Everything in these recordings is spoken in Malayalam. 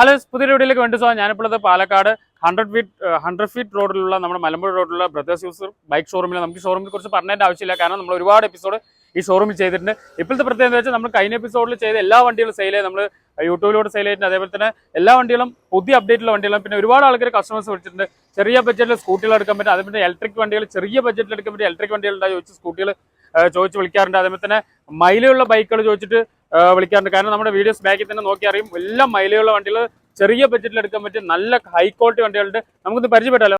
ഹലോ പുതിയ വീഡിയോയിലേക്ക് വേണ്ടി so ഞാനിപ്പോഴത് Palakkad. Hundred feet hundred feet റോഡിലുള്ള നമ്മുടെ മലമ്പുഴ റോഡിലുള്ള ബ്രദേഴ്സ് യൂസർ ബൈക്ക് ഷോറൂമിൽ നമുക്ക് ഷോറൂമിനെ കുറിച്ച് പറഞ്ഞതിന്റെ ആവശ്യമില്ല. കാരണം നമ്മൾ ഒരുപാട് എപ്പിസോഡ് ഈ ഷോറൂമിൽ ചെയ്തിട്ടുണ്ട്. ഇപ്പോഴത്തെ പ്രത്യേകത വെച്ചാൽ നമ്മൾ കഴിഞ്ഞ എപ്പിസോഡിൽ ചെയ്ത എല്ലാ വണ്ടികളും സെയിൽ ചെയ്ത് നമ്മൾ യൂട്യൂബിലൂടെ സെയിൽ ചെയ്തിട്ടുണ്ട് അതേപോലെ തന്നെ എല്ലാ വണ്ടികളും പുതിയ അപ്ഡേറ്റുള്ള വണ്ടികളും. പിന്നെ ഒരുപാട് ആൾക്കാർ കസ്റ്റമേഴ്സ് വിളിച്ചിട്ടുണ്ട്. ചെറിയ ബഡ്ജറ്റിൽ സ്കൂട്ടികൾ എടുക്കാൻ പറ്റും. അതേപോലെ ഇലക്ട്രിക് വണ്ടികൾ ചെറിയ ബഡ്ജറ്റിൽ എടുക്കാൻ പറ്റും ഇലക്ട്രിക് വണ്ടികൾ ഉണ്ടായി ചോദിച്ച് സ്കൂട്ടികൾ ചോദിച്ച് വിളിക്കാറുണ്ട്. അതേപോലെ തന്നെ മൈലുള്ള ബൈക്കുകൾ ചോദിച്ചിട്ട് വിളിക്കാറുണ്ട്. കാരണം നമ്മുടെ വീഡിയോസ് ബാക്കിൽ തന്നെ നോക്കി അറിയും. എല്ലാം മൈലുള്ള വണ്ടികൾ ചെറിയ ബഡ്ജറ്റിൽ എടുക്കാൻ പറ്റിയ നല്ല ഹൈ ക്വാളിറ്റി വണ്ടികളുണ്ട്. നമുക്കൊന്ന് പരിചയപ്പെട്ടാലോ?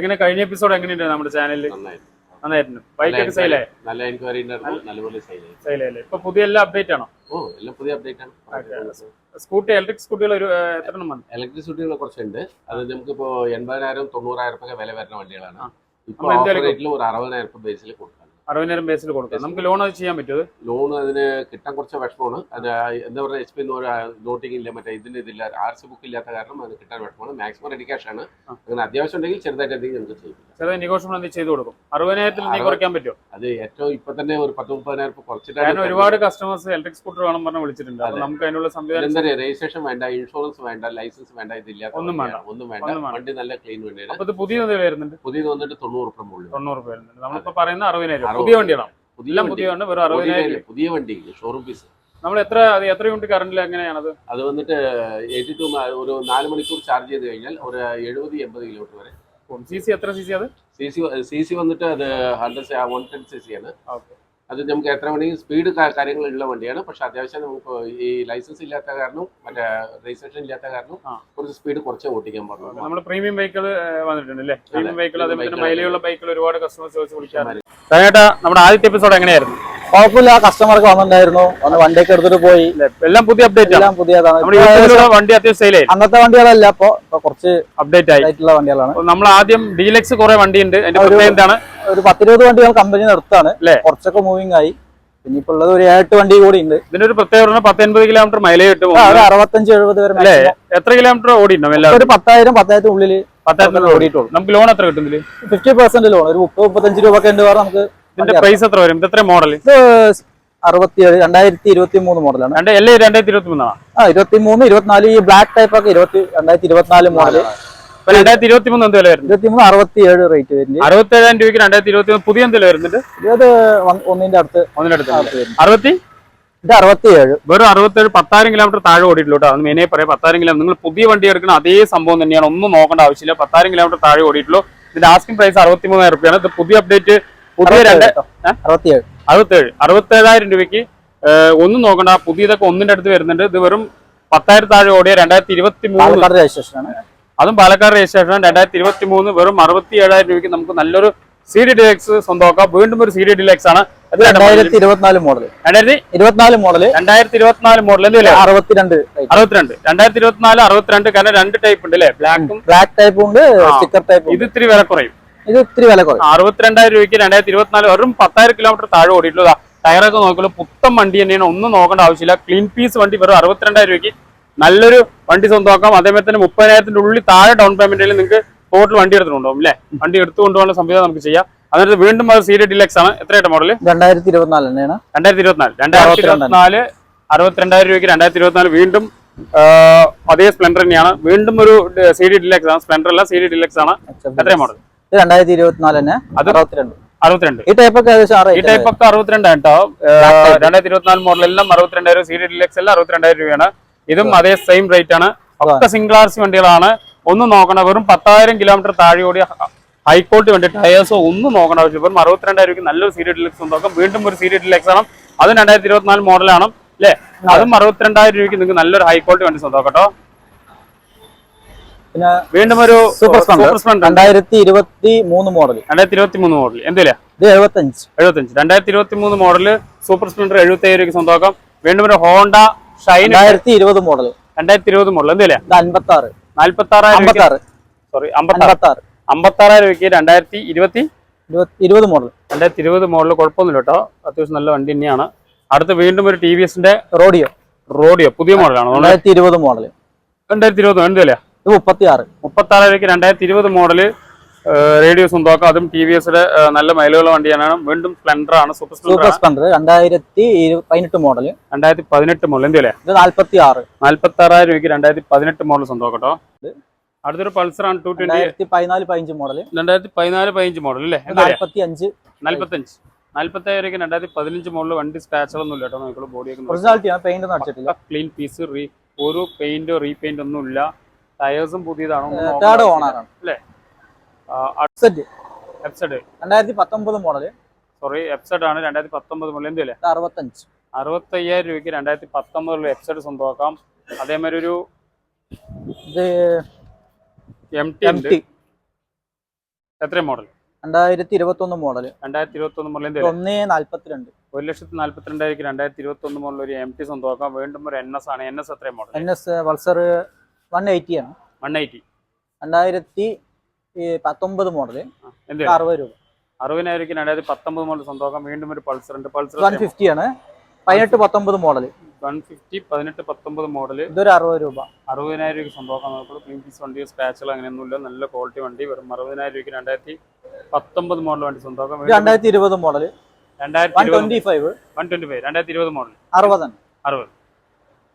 എങ്ങനെ കഴിഞ്ഞ എപ്പിസോഡ് എങ്ങനെയുണ്ട് നമ്മുടെ ചാനലിൽ നന്നായി നന്നായിരുന്നു. ബൈക്കൊക്കെ സെയിലായി നല്ല എൻക്വയറി നല്ലപോലെ സെയിലായില്ലേ ഇപ്പൊ പുതിയ എല്ലാ അപ്ഡേറ്റ് ആണോ? ഓ എല്ലാം പുതിയ അപ്ഡേറ്റ് ആണ്. സ്കൂട്ടി ഇലക്ട്രിക് സ്കൂട്ടികൾ ഒരു എത്ര എണ്ണം ഇലക്ട്രിക് സ്കൂട്ടികൾ കുറച്ചുണ്ട്. അത് നമുക്കിപ്പോ എൺപതിനായിരം തൊണ്ണൂറായിരം രൂപ വില വരുന്ന വണ്ടികളാണ്. ഇപ്പൊ റേറ്റിൽ ഒരു അറുപതിനായിരം രൂപ ബേസിൽ കൊടുക്കാം അറുപതിനായിരം ബേസിൽ കൊടുക്കാം. നമുക്ക് ലോൺ അത് ചെയ്യാൻ പറ്റുമോ ലോൺ അതിന് കിട്ടാൻ കുറച്ച് വിഷമമാണ്. അത് എന്താ പറയുക എച്ച് പി എന്ന് നോട്ടിംഗ് ഇല്ല മറ്റേ ഇതിന് ഇതില്ല ആർ സി ബുക്ക് ഇല്ലാത്ത കാരണം അത് കിട്ടാൻ വിഷമമാണ്. മാക്സിമം റെഡി ക്യാഷ് ആണ്. അങ്ങനെ അത്യാവശ്യം ഉണ്ടെങ്കിൽ ചെറുതായിട്ട് എന്തെങ്കിലും നമുക്ക് ചെയ്യും ചെറിയ നെഗോഷ്യബിൾ എന്ത് ചെയ്ത് കൊടുക്കും. അറുപതിനായിരത്തിൽ നീ കുറയ്ക്കാൻ പറ്റുമോ? അത് ഏറ്റവും ഇപ്പൊ തന്നെ ഒരു പത്ത് മുപ്പതിനായിരം രൂപ കുറച്ചിട്ടാണ് കാരണം ഒരുപാട് കസ്റ്റമേഴ്സ് ഇലക്ട്രിക് സ്കൂട്ടർ വേണം പറഞ്ഞ് വിളിച്ചിട്ടുണ്ട്. അപ്പൊ നമുക്ക് അതിനുള്ള സംവിധാനം എന്താ രജിസ്ട്രേഷൻ വേണ്ട ഇൻഷുറൻസ് വേണ്ട ലൈസൻസ് വേണ്ട ഇതില്ല ഒന്നും വേണ്ട. ഒന്നും വേണ്ട. വണ്ടി. നല്ല ക്ലീൻ വേണ്ടി. അപ്പൊ ഇത് പുതിയത് വരുന്നുണ്ട്? പുതിയത് വന്നിട്ട് തൊണ്ണൂറ് രൂപ മുകളിൽ തൊണ്ണൂറ് രൂപ വരുന്നുണ്ട്. നമ്മളിപ്പോ പറയുന്ന അറുപതിനായിരം അറുപത്. പുതിയ വണ്ടിയാണോ? പുതിയ എല്ലാം വണ്ടി പുതിയ വണ്ടി. വെറും അറുപതിനായിരം പുതിയ വണ്ടി ഷോറൂം പീസ് നമ്മൾ എത്ര അത് എത്ര യൂണിറ്റ് കറണ്ടിൽ എങ്ങനെയാണത്? അത് വന്നിട്ട് എയ്റ്റി ടു ഒരു നാല് മണിക്കൂർ ചാർജ് ചെയ്ത് കഴിഞ്ഞാൽ ഒരു എഴുപത് എൺപത് കിലോമീറ്റർ വരെ. സി സി എത്ര സി സി അത്? സി സി സി സി വന്നിട്ട് അത് hundred one ten C C ആണ്. ഓക്കെ. അത് നമുക്ക് എത്ര മണി സ്പീഡ് കാര്യങ്ങളുള്ള വണ്ടിയാണ്. പക്ഷെ അത്യാവശ്യം നമുക്ക് ഈ ലൈസൻസ് ഇല്ലാത്ത കാരണം മറ്റേ രജിസ്ട്രേഷൻ ഇല്ലാത്ത കാരണം കുറച്ച് സ്പീഡ് കുറച്ച് ഓട്ടിക്കാൻ പറഞ്ഞു നമ്മുടെ പ്രീമിയം വെഹിക്കിൾ വന്നിട്ടുണ്ട് അല്ലേ? പ്രീമിയം വെഹിക്കിൾ അതേപോലെ മൈലേജുള്ള ബൈക്കുകൾ ഒരുപാട് കസ്റ്റമേഴ്സ് ചോദിച്ച് വിളിക്കാറുണ്ട്. നമ്മുടെ ആദ്യത്തെ എപ്പിസോഡ് എങ്ങനെയായിരുന്നു? കുഴപ്പമില്ല കസ്റ്റമർക്ക് വന്നിട്ടുണ്ടായിരുന്നു. വന്ന് വണ്ടിയൊക്കെ എടുത്തിട്ട് പോയി. എല്ലാം പുതിയ അപ്ഡേറ്റ് എല്ലാം പുതിയതാണ്. വണ്ടി അത്യാവശ്യം അന്നത്തെ വണ്ടികളല്ല ഇപ്പൊ കുറച്ച് അപ്ഡേറ്റ് ആയിട്ടുള്ള വണ്ടികളാണ്. നമ്മൾ ആദ്യം ഡീലക്സ് കുറെ വണ്ടി ഉണ്ട് എന്താണ്? ഒരു പത്തിരുപത് വണ്ടികൾ കമ്പനി നിർത്താണ്? കുറച്ചൊക്കെ മൂവിങ് ആയി. പിന്നെ ഇപ്പൊ ഉള്ളത് ഒരു ഏഴെട്ട് വണ്ടി കൂടി ഉണ്ട്. ഇതിന്റെ ഒരു പ്രത്യേകത പത്തൊൻപത് കിലോമീറ്റർ മൈലേജ് കിട്ടും അറുപത്തഞ്ച് എഴുപത് വരെ എത്ര കിലോമീറ്റർ ഓടിയിട്ടുണ്ടാവും എല്ലാം ഒരു പത്തായിരം പത്തായിരത്തിനുള്ളിൽ ഉള്ളിൽ പത്തായിരത്തിന് ഓടിയിട്ടുള്ളൂ. നമുക്ക് ലോൺ എത്ര കിട്ടും ഫിഫ്റ്റി പെർസെന്റ് ലോൺ ഒരു മുപ്പത് മുപ്പത്തഞ്ച് രൂപ ഒക്കെ ഉണ്ട് നമുക്ക് ഇതിന്റെ പ്രൈസ് എത്ര വരും? ഇത് എത്ര മോഡൽ ഇത് അറുപത്തിയേഴ് രണ്ടായിരത്തി ഇരുപത്തി മൂന്ന് മോഡലാണ് എല്ലാം രണ്ടായിരത്തി ഇരുപത്തി മൂന്നാണ് ആ ഇരുപത്തി മൂന്ന് ഇരുപത്തിനാല് ഈ ബ്ലാക്ക് ടൈപ്പ് ഒക്കെ ഇരുപത്തി രണ്ടായിരത്തി ഇരുപത്തിനാല് ഇപ്പൊ രണ്ടായിരത്തി ഇരുപത്തി മൂന്ന് എന്ത് വില വരുന്നത് ഇരുപത്തി മൂന്ന് അറുപത്തിയേഴ് റേറ്റ് വരുന്നത് അറുപത്തി ഏഴായിരം രൂപയ്ക്ക് രണ്ടായിരത്തി ഇരുപത്തി മൂന്ന് പുതിയ എന്തെങ്കിലും വരുന്നുണ്ട് ഇരുപത് ഒന്നിന്റെ അടുത്ത് ഒന്നിന്റെ അടുത്ത് അറുപത്തി? ഇത് അറുപത്തിയേഴ്. വെറും അറുപത്തേഴ് പത്തായിരം കിലോമീറ്റർ താഴെ ഓടിയിട്ടുള്ളൂ കേട്ടോ. അത് മെയിനായി പറയാം പത്തായിരം കിലോമീറ്റർ നിങ്ങൾ പുതിയ വണ്ടി എടുക്കുന്ന അതേ സംഭവം തന്നെയാണ്. ഒന്നും നോക്കേണ്ട ആവശ്യമില്ല. പത്തായിരം കിലോമീറ്റർ താഴെ ഓടിയിട്ടുള്ളൂ. ഇതിന്റെ ആസ്കിംഗ് പ്രൈസ് അറുപത്തി മൂന്നായിരം രൂപയാണ്. ഇത് പുതിയ അപ്ഡേറ്റ് പുതിയ രണ്ട്? അറുപത്തിയേഴ് അറുപത്തേഴ്. അറുപത്തേഴായിരം രൂപയ്ക്ക് ഒന്നും നോക്കണ്ട പുതിയതൊക്കെ ഒന്നിന്റെ അടുത്ത് വരുന്നുണ്ട്. ഇത് വെറും പത്തായിരത്തി താഴെ ഓടിയ രണ്ടായിരത്തി ഇരുപത്തി മൂന്ന് രജിസ്ട്രേഷൻ അതും പാലക്കാട് രജിസ്ട്രേഷൻ രണ്ടായിരത്തി ഇരുപത്തി മൂന്ന് വെറും അറുപത്തി ഏഴായിരം രൂപയ്ക്ക് നമുക്ക് നല്ലൊരു സി ഡി ഡിലക്സ് സ്വന്തമാക്കാം. വീണ്ടും ഒരു സി ഡി ഡിലക്സ് ആണ്. രണ്ടായിരത്തി ഇരുപത്തിനാല് മോഡൽ രണ്ടായിരത്തി ഇരുപത്തിനാല് മോഡൽ. രണ്ടായിരത്തി ഇരുപത്തിനാല് മോഡൽ അറുപത്തിരണ്ട് അറുപത്തിരണ്ട്. രണ്ടായിരത്തി ഇരുപത്തിനാല് അറുപത്തിരണ്ട് കാരണം രണ്ട് ടൈപ്പ് ഉണ്ട് അല്ലേ? ബ്ലാക്കും ബ്ലാക്ക് ടൈപ്പ് ഉണ്ട്. സ്റ്റിക്കർ ടൈപ്പ് ഇത് ഇത്തിരി വില കുറയും. ഇത് ഇത്തിരി വില കുറയും അറുപത്തിരണ്ടായിരം രൂപയ്ക്ക് രണ്ടായിരത്തി ഇരുപത്തിനാല് വെറും പത്തായിരം കിലോമീറ്റർ താഴെ ഓടിയിട്ടുള്ളതാ ടയറൊക്കെ നോക്കുള്ളൂ പുത്തൻ വണ്ടി തന്നെയാണ്. ഒന്നും നോക്കേണ്ട ആവശ്യമില്ല. ക്ലീൻ പീസ് വണ്ടി വെറും അറുപത്തിരണ്ടായിരം രൂപയ്ക്ക് നല്ലൊരു വണ്ടി സ്വന്തമാക്കാം. അതേപോലെ തന്നെ മുപ്പതിനായിരത്തിന്റെ ഉള്ളിൽ താഴെ ഡൗൺ പേയ്മെന്റിൽ നിങ്ങൾക്ക് ടോട്ടൽ വണ്ടി എടുത്തുകൊണ്ടുപോകും അല്ലേ വണ്ടി എടുത്തു കൊണ്ടുപോകാനുള്ള സംവിധാനം നമുക്ക് ചെയ്യാം. അതായത് വീണ്ടും അത് സീരിയ ഡിലക്സ് ആണ്. എത്രയായിട്ട് മോഡൽ രണ്ടായിരത്തി ഇരുപത്തിനാല് തന്നെയാണ്. രണ്ടായിരത്തി ഇരുപത്തിനാല്. രണ്ടായിരത്തി ഇരുപത്തിനാല് അറുപത്തിരണ്ടായിരം രൂപയ്ക്ക് രണ്ടായിരത്തി ഇരുപത്തിനാല് വീണ്ടും അതേ സ്പ്ലെൻഡർ തന്നെയാണ്. വീണ്ടും ഒരു സി ഡി ഡിലക്സ് ആണ്. സ്പ്ലെൻഡർ അല്ല സി ഡി ഡിലക്സ് ആണ്. എത്രയാണ് മോഡൽ ഇത് രണ്ടായിരത്തി ഇരുപത്തിനാല് തന്നെ അറുപത്തിരണ്ട്. അറുപത്തിരണ്ട്. ഈ ടൈപ്പ് ഒക്കെ ഏകദേശം ഈ ടൈപ്പ് ഒക്കെ അറുപത്തിരണ്ടാണ് കേട്ടോ രണ്ടായിരത്തി ഇരുപത്തിനാല് മോഡൽ എല്ലാം അറുപത്തിരണ്ടായിരം സി ഡി ഡിലക്സ് എല്ലാം അറുപത്തിരണ്ടായിരം രൂപയാണ്. ഇതും അതേ സെയിം റേറ്റ് ആണ്. ഒക്കെ സിംഗിൾ ആർ സി വണ്ടികളാണ്. ഒന്ന് നോക്കണ വെറും പത്തായിരം കിലോമീറ്റർ താഴെ ഓടിയ ഹൈക്കോർട്ട് വേണ്ടി ടയേഴ്സോ ഒന്നും നോക്കണ ആവശ്യം. വെറും അറുപത്തിരണ്ടായിരം രൂപയ്ക്ക് നല്ലൊരു സീരി ഡിലക്സ് നോക്കാം. വീണ്ടും ഒരു സീരി ഡിലക്സ് ആണ്. അതും രണ്ടായിരത്തി ഇരുപത്തിനാല് മോഡലാണ് അല്ലേ അതും അറുപത്തിരണ്ടായിരം രൂപയ്ക്ക് നിങ്ങൾക്ക് നല്ലൊരു ഹൈക്കോർട്ട് വേണ്ടി സ്വന്തമാക്കാം കേട്ടോ പിന്നെ വീണ്ടും ഒരു സൂപ്പർ സൂപ്പർ സ്പ്ലൻഡർ രണ്ടായിരത്തി ഇരുപത്തി മൂന്ന് മോഡൽ രണ്ടായിരത്തി ഇരുപത്തി മൂന്ന് മോഡൽ എന്തില്ല ഇത് എഴുപത്തഞ്ച്. എഴുപത്തഞ്ച്. രണ്ടായിരത്തി ഇരുപത്തി മൂന്ന് മോഡൽ സൂപ്പർ സ്പ്ലൻഡർ എഴുപത്തി ഏഴ് രൂപയ്ക്ക് സ്വന്തമാക്കാം. വീണ്ടും ഒരു ഹോണ്ട ഷൈൻ രണ്ടായിരത്തി ഇരുപത് മോഡൽ രണ്ടായിരത്തി ഇരുപത് മോഡൽ എന്തില്ല അൻപത്തി ആറ് നാല്പത്തി ആറായിരം സോറി അമ്പത്തി ആറ് അമ്പത്തി ആറായിരം രൂപയ്ക്ക് രണ്ടായിരത്തി ഇരുപത്തി ഇരുപത് ഇരുപത് മോഡൽ രണ്ടായിരത്തി ഇരുപത് മോഡൽ കുഴപ്പമൊന്നുമില്ല കേട്ടോ. അത്യാവശ്യം നല്ല വണ്ടി തന്നെയാണ്. അടുത്ത് വീണ്ടും ഒരു ടി വി എസിന്റെ റോഡിയോ. റോഡിയോ. പുതിയ മോഡലാണ്. രണ്ടായിരത്തി ഇരുപത് മോഡൽ രണ്ടായിരത്തി ഇരുപത് എന്തില്ല ഇത് മുപ്പത്തി ആറ് മുപ്പത്തി ആറിലേക്ക് രണ്ടായിരത്തി ഇരുപത് മോഡൽ റേഡിയോ സ്വന്തമാക്കാം അതും ടി വി എസിന്റെ നല്ല മൈലുകളുള്ള വണ്ടിയാണ്. വീണ്ടും സ്പ്ലെൻഡർ ആണ് സൂപ്പർ സൂപ്പർ സ്പ്ലെൻഡർ രണ്ടായിരത്തി പതിനെട്ട് മോഡൽ രണ്ടായിരത്തി പതിനെട്ട് മോഡൽ എന്തില്ലേ ഇത് നാല്പത്തി ആറ് നാല്പത്തി ആറായിരം രൂപയ്ക്ക് രണ്ടായിരത്തി പതിനെട്ട് മോഡൽ സ്വന്തമാക്കട്ടോ കേട്ടോ അടുത്തൊരു പൾസർ ആണ് ടു ട്വന്റി രണ്ടായിരത്തി പതിനാല് പതിനഞ്ച് മോഡൽ രണ്ടായിരത്തി പതിനാല് പതിനഞ്ച് മോഡൽ അല്ലേ? നാല്പത്തി അഞ്ച് നാല്പത്തി അഞ്ച് രൂപയ്ക്ക് രണ്ടായിരത്തി പതിനഞ്ച് മോഡൽ വണ്ടി സ്ക്രാച്ചുകളൊന്നും ഇല്ല കേട്ടോ നോക്കുള്ളൂ ബോഡിയൊക്കെ ഒറിജിനാലിറ്റി ആണ് പെയിന്റ് ഒന്നും അടിച്ചിട്ടില്ല. ക്ലീൻ പീസ് റീ ഒരു പെയിന്റോ റീപെയിന്റ് ഒന്നും ഇല്ല ടയേഴ്സും പുതിയതാണോ തേർഡ് ഓണറാണ് അല്ലേ? അഡ്സെറ്റ് എഫ്സെഡ് രണ്ടായിരത്തി പത്തൊമ്പത് മോഡൽ സോറി എഫ്സെഡ് ആണ് രണ്ടായിരത്തി പത്തൊമ്പത് മോഡൽ എന്തില്ലേ അറുപത്തഞ്ച്. അറുപത്തയ്യായിരം രൂപയ്ക്ക് രണ്ടായിരത്തി പത്തൊമ്പതിൽ എഫ്സെഡ് സ്വന്തമാക്കാം. അതേമാതിരി ഒരു ഇത് എം ടി എം ടി എത്രയും മോഡൽ രണ്ടായിരത്തി ഇരുപത്തി ഒന്ന് മോഡൽ രണ്ടായിരത്തി ഇരുപത്തി ഒന്ന് മോഡൽ ഒന്ന് നാല്പത്തിരണ്ട്. ഒരു ലക്ഷത്തി നാല്പത്തിരണ്ടായിരിക്കും രണ്ടായിരത്തി ഇരുപത്തി ഒന്ന് മോഡൽ ഒരു എം ടി സ്വന്തമാക്കാം. വീണ്ടും ഒരു എൻ എസ് ആണ്. എൻ എസ് എത്ര model N S Pulsar one eighty ആണ്. വൺ എയ്റ്റി രണ്ടായിരത്തി പത്തൊമ്പത് മോഡൽ എന്ത് അറുപത് രൂപ. അറുപതിനായിരം രണ്ടായിരത്തി പത്തൊമ്പത് മോഡൽ സ്വന്തമാക്കാം വീണ്ടും ഒരു പൾസർ ഉണ്ട്. പൾസർ വൺ ഫിഫ്റ്റി ആണ്. പതിനെട്ട് പത്തൊമ്പത് മോഡൽ വൺ ഫിഫ്റ്റി പതിനെട്ട് പത്തൊമ്പത് മോഡൽ ഇതൊരു അറുപത് രൂപ. അറുപതിനായിരം രൂപയ്ക്ക് സ്വന്തമാക്കാൻ നോക്കുള്ളൂ ക്ലീൻ പീസ് വണ്ടി സ്ക്രാച്ചുകൾ അങ്ങനെയൊന്നുമില്ല. നല്ല ക്വാളിറ്റി വണ്ടി. വെറും അറുപതിനായിരം രൂപയ്ക്ക് രണ്ടായിരത്തി പത്തൊമ്പത് മോഡൽ വണ്ടി സ്വന്തമാക്കാം രണ്ടായിരത്തി ഇരുപത് മോഡൽ രണ്ടായിരത്തി twenty five one twenty five രണ്ടായിരത്തി ഇരുപത് മോഡൽ അറുപതാണ്. അറുപത്.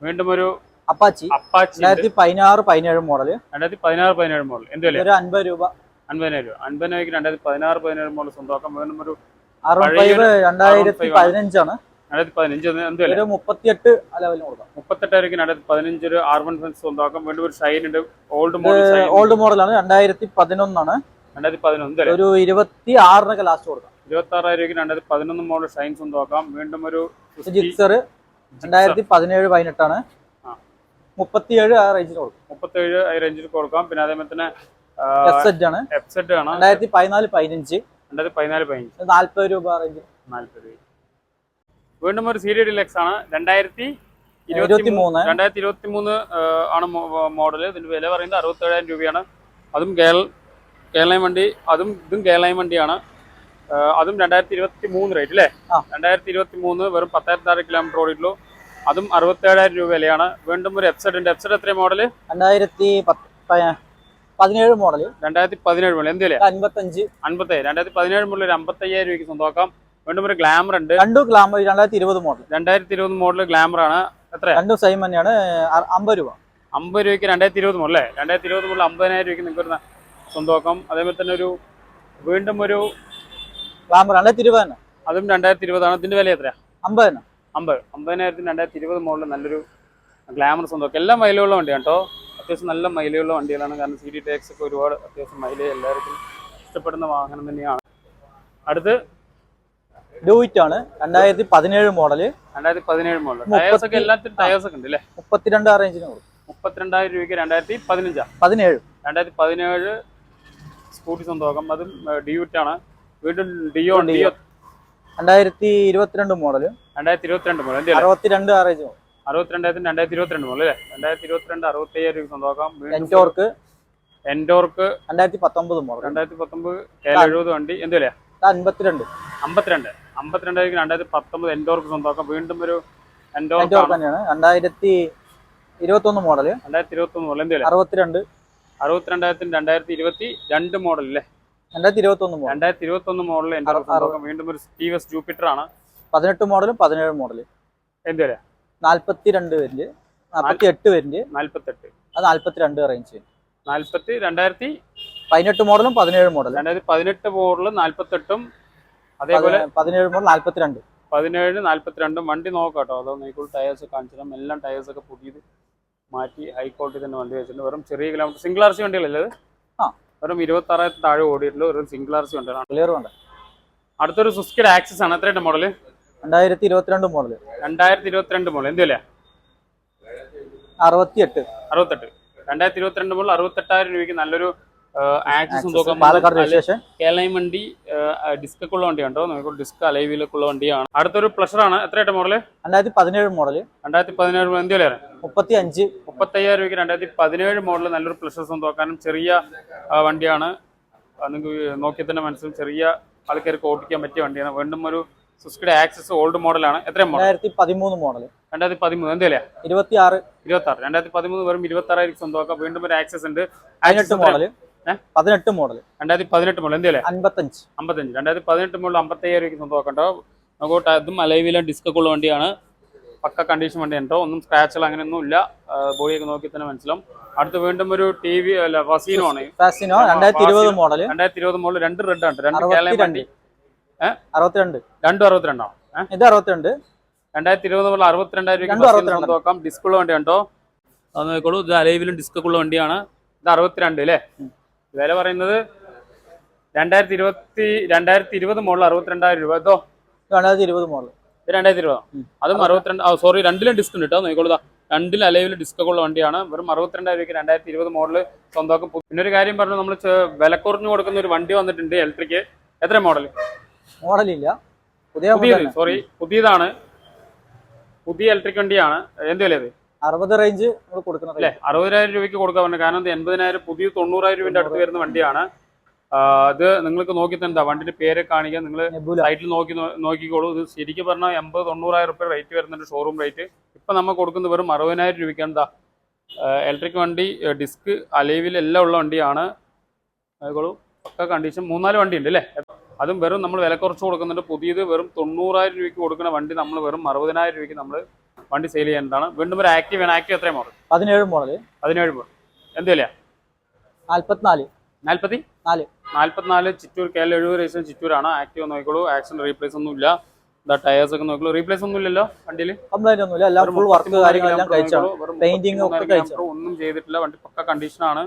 വീണ്ടും ഒരു അപ്പാച്ചി. അപ്പാച്ചി രണ്ടായിരത്തി പതിനാറ് പതിനേഴ് മോഡൽ രണ്ടായിരത്തി പതിനാറ് പതിനേഴ് മോഡൽ എന്ത് വില ഒരു അൻപത് രൂപ. അൻപതിനായിരം രൂപ. അൻപതിനായിരം രണ്ടായിരത്തി പതിനാറ് പതിനേഴ് മോഡൽ സ്വന്തമാക്കാം വീണ്ടും ഒരു അറുപത് രണ്ടായിരത്തി 65 ആണ്. പതിനഞ്ചാണ്. രണ്ടായിരത്തി പതിനഞ്ച് എന്ത് വില ഒരു മുപ്പത്തിയെട്ട് ലെവലിന് കൊടുക്കാം. മുപ്പത്തെട്ടായിരം രണ്ടായിരത്തി പതിനഞ്ച് ഒരു ആർ വൺ ഫെൻസ് സ്വന്തമാക്കാം വീണ്ടും ഒരു ഷൈൻ ഉണ്ട്. ഓൾഡ് മോഡൽ ഓൾഡ് മോഡലാണ് രണ്ടായിരത്തി പതിനൊന്നാണ്. രണ്ടായിരത്തി പതിനൊന്ന് ഒരു ഇരുപത്തി ആറിനൊക്കെ ലാസ്റ്റ് കൊടുക്കാം. ഇരുപത്തി ആറായിരം രണ്ടായിരത്തി പതിനൊന്ന് മോഡൽ ഷൈൻ സ്വന്തമാക്കാം. വീണ്ടും ഒരു ജിക്സർ രണ്ടായിരത്തി പതിനേഴ് പതിനെട്ടാണ്. മുപ്പത്തിയേഴ് ആ റേഞ്ചിന് കൊടുക്കും. മുപ്പത്തിയേഴ് ആ റേഞ്ചിൽ കൊടുക്കാം. പിന്നെ അതേപോലെ തന്നെ എഫ്സെറ്റ് ആണ്. എഫ്സെറ്റ് ആണ്. രണ്ടായിരത്തി പതിനാല് പതിനഞ്ച്. രണ്ടായിരത്തി പതിനാല് പതിനഞ്ച്. നാല്പത് രൂപ റേഞ്ചിൽ നാല്പത് രൂപ. വീണ്ടും ഒരു സീരിയ ഡിലക്സ് ആണ്. രണ്ടായിരത്തി ഇരുപത്തി മൂന്ന് രണ്ടായിരത്തി ഇരുപത്തി മൂന്ന് ആണ് മോഡൽ ഇതിന്റെ വില പറയുന്നത് അറുപത്തേഴായിരം രൂപയാണ്. അതും കേരള വണ്ടി അതും ഇതും കേരള വണ്ടിയാണ്. അതും രണ്ടായിരത്തി ഇരുപത്തി മൂന്ന് റേറ്റ് അല്ലേ. രണ്ടായിരത്തി ഇരുപത്തി മൂന്ന് വെറും പത്തായിരത്തി ആറ് കിലോമീറ്റർ ഓടിയിട്ടുള്ളൂ. അതും അറുപത്തേഴായിരം രൂപ വിലയാണ്. വീണ്ടും ഒരു എഫ്സെഡ് ഉണ്ട്. എഫ്സെഡ് എത്ര മോഡൽ രണ്ടായിരത്തി പതിനേഴ് മോഡൽ രണ്ടായിരത്തി പതിനേഴ് മോഡൽ എന്തില്ലേ അൻപത്തഞ്ച്. അൻപത്തേഴ് രണ്ടായിരത്തി പതിനേഴ് മോഡൽ ഒരു അമ്പത്തയ്യായിരം രൂപയ്ക്ക് സ്വന്തമാക്കാം. വീണ്ടും ഒരു ഗ്ലാമർ ഉണ്ട്. രണ്ടു ഗ്ലാമർ രണ്ടായിരത്തി ഇരുപത് മോഡൽ രണ്ടായിരത്തി ഇരുപത് മോഡൽ ഗ്ലാമർ ആണ്. എത്ര? രണ്ടും സെയിം തന്നെയാണ്. അമ്പത് രൂപ. അമ്പത് രൂപയ്ക്ക് രണ്ടായിരത്തി ഇരുപത് മോഡൽ അല്ലേ? രണ്ടായിരത്തി ഇരുപത് മോഡൽ അമ്പതിനായിരം രൂപയ്ക്ക് നിങ്ങൾക്ക് വരുന്ന സ്വന്തമാക്കാം. അതേപോലെ തന്നെ ഒരു വീണ്ടും ഒരു ഗ്ലാമർ രണ്ടായിരത്തി ഇരുപതാണ് അതും രണ്ടായിരത്തി ഇരുപതാണ്. ഇതിന്റെ വില എത്രയാ? അമ്പത് തന്നെ. അമ്പത്. അമ്പതിനായിരത്തിന് രണ്ടായിരത്തി ഇരുപത് മോഡൽ നല്ലൊരു ഗ്ലാമർ സ്വന്തമൊക്കെ എല്ലാം മൈലേജുള്ള വണ്ടിയാണ് കേട്ടോ. അത്യാവശ്യം നല്ല മൈലുള്ള വണ്ടികളാണ്. കാരണം സി ഡി ടാക്സ് ഒക്കെ ഒരുപാട് അത്യാവശ്യം മൈലേജ് എല്ലാവർക്കും ഇഷ്ടപ്പെടുന്ന വാഹനം തന്നെയാണ്. അടുത്ത് ഡൂയിറ്റ് ആണ് രണ്ടായിരത്തി പതിനേഴ് മോഡൽ. രണ്ടായിരത്തി പതിനേഴ് മോഡൽ ടയേഴ്സ് ഒക്കെ എല്ലാത്തിനും ടയേഴ്സ് ഒക്കെ ഉണ്ട് അല്ലേ മുപ്പത്തിരണ്ട് റേഞ്ചിന് കൊടുക്കും. മുപ്പത്തിരണ്ടായിരം രൂപയ്ക്ക് രണ്ടായിരത്തി പതിനഞ്ചാണ് പതിനേഴ്. രണ്ടായിരത്തി പതിനേഴ് സ്കൂട്ടി സ്വന്തമാക്കാം. അതും ഡിയൂറ്റ് ആണ്. വീണ്ടും ഡിയോ ഡിയോ. രണ്ടായിരത്തി ഇരുപത്തിരണ്ട് മോഡൽ രണ്ടായിരത്തി ഇരുപത്തിരണ്ട് മോഡൽ അറുപത്തിരണ്ട് ആറേജ് അറുപത്തിരണ്ടായിരത്തി രണ്ടായിരത്തി ഇരുപത്തിരണ്ട് മോഡൽ അല്ലേ? രണ്ടായിരത്തി ഇരുപത്തിരണ്ട് അറുപത്തയ്യായിരം രൂപ സ്വന്തമാക്കാം. എന്റോർക്ക് എൻഡോർക്ക് രണ്ടായിരത്തി പത്തൊമ്പത് മോഡൽ രണ്ടായിരത്തി പത്തൊമ്പത് എഴുപത് വണ്ടി. എന്ത് വിലയാ അൻപത്തിരണ്ട്. അമ്പത്തിരണ്ട് അമ്പത്തിരണ്ടായിരത്തി രണ്ടായിരത്തി പത്തൊമ്പത് എൻഡോർക്ക് സ്വന്തമാക്കാം. വീണ്ടും ഒരു എൻഡോർക്ക് തന്നെയാണ് രണ്ടായിരത്തി ഇരുപത്തൊന്ന് മോഡൽ രണ്ടായിരത്തി ഇരുപത്തൊന്ന് മോഡൽ എന്ത് വില? അറുപത്തിരണ്ട്. അറുപത്തിരണ്ടായിരത്തി രണ്ടായിരത്തി ഇരുപത്തി രണ്ട് മോഡൽ അല്ലേ? രണ്ടായിരത്തി ഇരുപത്തൊന്ന് മോഡൽ രണ്ടായിരത്തി മോഡൽ വീണ്ടും ഒരു ടി എസ് ജൂപ്പിറ്റർ ആണ്. പതിനെട്ട് മോഡലും പതിനേഴ് മോഡൽ. എന്ത് വില? നാല്പത്തി രണ്ട് വരിൽ. നാൽപ്പത്തി എട്ട് നാല്പത്തെട്ട്. അത് നാല്പത്തിരണ്ട് റേഞ്ച് നാല്പത്തി രണ്ടായിരത്തി പതിനെട്ട് മോഡലും പതിനേഴ് മോഡലും. രണ്ടായിരത്തി പതിനെട്ട് മോഡൽ നാല്പത്തെട്ടും അതേപോലെ പതിനേഴ് മോഡൽ നാല്പത്തിരണ്ട്. പതിനേഴ് നാല്പത്തിരണ്ടും വണ്ടി നോക്കാം കേട്ടോ അതോ നീക്കുൾ ടയേഴ്സ് കാണിച്ചു തരാം എല്ലാം ടയേഴ്സ് ഒക്കെ പുതിയത് മാറ്റി ഹൈ ക്വാളിറ്റി തന്നെ വണ്ടി വെച്ചിട്ടുണ്ട്. വെറും ചെറിയ കിലോമീറ്റർ സിംഗിൾ ആർ സി വണ്ടികളല്ലേ ആ. വെറും ഇരുപത്തി ആറായിരത്തി താഴെ ഓടിയിട്ടുള്ള ഒരു സിംഗിൾ ആർ സി ഉണ്ട് ക്ലിയർ വേണ്ട. അടുത്തൊരു സുസ്കിയുടെ ആക്സസ് ആണ്. എത്രയുടെ മോഡൽ രണ്ടായിരത്തി ഇരുപത്തിരണ്ട് മോഡൽ രണ്ടായിരത്തി ഇരുപത്തിരണ്ട് മോഡൽ എന്ത് വില അറുപത്തി എട്ട് അറുപത്തെട്ട്. രണ്ടായിരത്തി ഇരുപത്തിരണ്ട് മുതൽ അറുപത്തെട്ടായിരം രൂപയ്ക്ക് നല്ലൊരു ആക്സസ് നോക്കാം പാലക്കാട് രജിസ്ട്രേഷൻ? കേരളയും വണ്ടി ഡിസ്ക് ഒക്കെ ഉള്ള വണ്ടിയാണ്? നമുക്ക് ഡിസ്ക് അലൈവിലൊക്കെ ഉള്ള വണ്ടിയാണ്. അടുത്തൊരു പ്ലഷറാണ്. എത്രയായിട്ട് മോഡൽ? രണ്ടായിരത്തി പതിനേഴ് മോഡൽ. രണ്ടായിരത്തി പതിനേഴ് എന്ത് വിലയാണ്? മുപ്പത്തി അഞ്ച് മുപ്പത്തയ്യായിരം രൂപയ്ക്ക് രണ്ടായിരത്തി പതിനേഴ് മോഡൽ നല്ലൊരു പ്ലഷർ സ്വന്തമാക്കാനും ചെറിയ വണ്ടിയാണ്. നിങ്ങൾക്ക് നോക്കി തന്നെ മനസ്സിലും ചെറിയ ആൾക്കാർക്ക് ഓടിക്കാൻ പറ്റിയ വണ്ടിയാണ്. വീണ്ടും ഒരു സുസ്കിയുടെ ആക്സസ് ഓൾഡ് മോഡലാണ്. എത്ര മോഡൽ രണ്ടായിരത്തി പതിമൂന്ന് മോഡൽ. രണ്ടായിരത്തി പതിമൂന്ന്. എന്ത് വിലയാ? ഇരുപത്തി ആറ് ഇരുപത്തി ആറ് രണ്ടായിരത്തി പതിമൂന്ന് വെറും ഇരുപത്തി ആറായിരം സ്വന്തമാക്കാം. വീണ്ടും ഒരു ആക്സസ് ഉണ്ട്. പതിനെട്ട് മോഡൽ. ഏ? പതിനെട്ട് മോഡൽ രണ്ടായിരത്തി പതിനെട്ട് മോഡൽ എന്തല്ലേ അമ്പത്തഞ്ച് അമ്പത്തഞ്ച് രണ്ടായിരത്തി പതിനെട്ട് മുതൽ അമ്പത്തയ്യായിരം രൂപയ്ക്ക് സ്വന്തമാക്കണ്ടോ നമുക്ക് അതും അലൈവിലും ഡിസ്ക് ഒക്കെ ഉള്ള വണ്ടിയാണ്. പക്ക കണ്ടീഷൻ വണ്ടി ഉണ്ടോ ഒന്നും സ്ക്രാച്ചുകൾ അങ്ങനെയൊന്നും ഇല്ല. ബോഡിയൊക്കെ നോക്കി തന്നെ മനസ്സിലാവും. അടുത്ത് വീണ്ടും ഒരു ടി വി അല്ല ഫസീനോ ആണ്. ഫാസിനോ രണ്ടായിരത്തി ഇരുപത് മോഡൽ രണ്ടായിരത്തി ഇരുപത് മോഡൽ രണ്ട് റെഡ് ആണ്. രണ്ട് കേരള വണ്ടി. അറുപത്തിരണ്ട്. രണ്ടും അറുപത്തിരണ്ടാണ്? ഇത് അറുപത്തിരണ്ട്. രണ്ടായിരത്തി ഇരുപത് മുതൽ അറുപത്തിരണ്ടായിരം രണ്ടും നോക്കാം അറുപത്തിരണ്ട്. ഡിസ്ക് ഉള്ള വണ്ടി ഉണ്ടോ അത് നോക്കോളൂ ഇത് അലൈവിലും ഡിസ്ക് ഉള്ള വണ്ടിയാണ്. ഇത് അറുപത്തിരണ്ട് അല്ലേ? വില പറയുന്നത് രണ്ടായിരത്തി ഇരുപത്തി രണ്ടായിരത്തി ഇരുപത് മുകളിൽ അറുപത്തിരണ്ടായിരം രൂപ. ഇതോ? രണ്ടായിരത്തി ഇരുപത് മോഡൽ. രണ്ടായിരത്തി ഇരുപതോ അതും അറുപത്തിരണ്ട് സോറി രണ്ടിലും ഡിസ്ക് ഉണ്ട് കേട്ടോ നോക്കിക്കോളൂ രണ്ടിൽ അലൈവിൽ ഡിസ്ക് ഉള്ള വണ്ടിയാണ്. വെറും അറുപത്തിരണ്ടായിരം രൂപയ്ക്ക് രണ്ടായിരത്തി ഇരുപത് മോഡൽ സ്വന്തമാക്കും പിന്നെ ഒരു കാര്യം പറഞ്ഞു നമ്മൾ വില കുറഞ്ഞു കൊടുക്കുന്ന ഒരു വണ്ടി വന്നിട്ടുണ്ട് ഇലക്ട്രിക് എത്ര മോഡൽ മോഡലില്ല. പുതിയ സോറി പുതിയതാണ്. പുതിയ ഇലക്ട്രിക് വണ്ടിയാണ്. എന്ത് വില ഇത്? അറുപത് റേഞ്ച് നമ്മൾ കൊടുക്കുന്നത്. അല്ലേ? അറുപതിനായിരം രൂപയ്ക്ക് കൊടുക്കാൻ പറ്റും. കാരണം ഇത് എൺപതിനായിരം പുതിയ തൊണ്ണൂറായിരം രൂപയുടെ അടുത്ത് വരുന്ന വണ്ടിയാണ്. അത് നിങ്ങൾക്ക് നോക്കി തന്നെ വണ്ടിന്റെ പേര് കാണിക്കാൻ നിങ്ങൾ സൈറ്റിൽ നോക്കി നോക്കിക്കോളൂ. ഇത് ശരിക്കും പറഞ്ഞാൽ എൺപത് തൊണ്ണൂറായിരം റുപ്യ റേറ്റ് വരുന്നുണ്ട് ഷോറൂം റേറ്റ് ഇപ്പൊ നമ്മൾ കൊടുക്കുന്നത് വെറും അറുപതിനായിരം രൂപയ്ക്ക് എന്താ ഇലക്ട്രിക് വണ്ടി ഡിസ്ക് അലൈവിൽ എല്ലാം ഉള്ള വണ്ടിയാണ്. നോക്കിക്കോളൂ പക്ക കണ്ടീഷൻ മൂന്നാൽ വണ്ടി ഉണ്ട് അല്ലേ? അതും വെറും നമ്മൾ വില കുറച്ച് കൊടുക്കുന്നുണ്ട്. പുതിയത് വെറും തൊണ്ണൂറായിരം രൂപയ്ക്ക് കൊടുക്കുന്ന വണ്ടി നമ്മൾ വെറും അറുപതിനായിരം രൂപയ്ക്ക് നമ്മൾ വണ്ടി സെയിൽ ചെയ്യേണ്ടതാണ് വീണ്ടും ഒരു ആക്റ്റീവ് ആണ്. ആക്റ്റീവ് എത്രയും മോഡൽ പതിനേഴ് മോഡൽ പതിനേഴ് മോഡൽ എന്ത് വില നാല് നാൽപ്പത്തി നാല്. നാൽപ്പത്തിനാല് ചിറ്റൂർ കേരള എഴുപത് രജിസ്റ്റർ ചിറ്റൂരാണ്. ആക്റ്റീവ് നോക്കിക്കോളൂ. ആക്ഷൻ റീപ്ലേസ് ഒന്നും ഇല്ല. എന്താ ടയേഴ്സ് ഒക്കെ നോക്കിക്കോളൂ. റീപ്ലേസ് ഒന്നും ഇല്ലല്ലോ വണ്ടിയിൽ? കംപ്ലൈന്റ് ഒന്നുമില്ല എല്ലാം ഫുൾ വർക്ക് കാര്യങ്ങളെല്ലാം കഴിച്ചാണ്. പെയിന്റിംഗ് ഒക്കെ? ഒന്നും ചെയ്തിട്ടില്ല. വണ്ടി പക്ക കണ്ടീഷനാണ്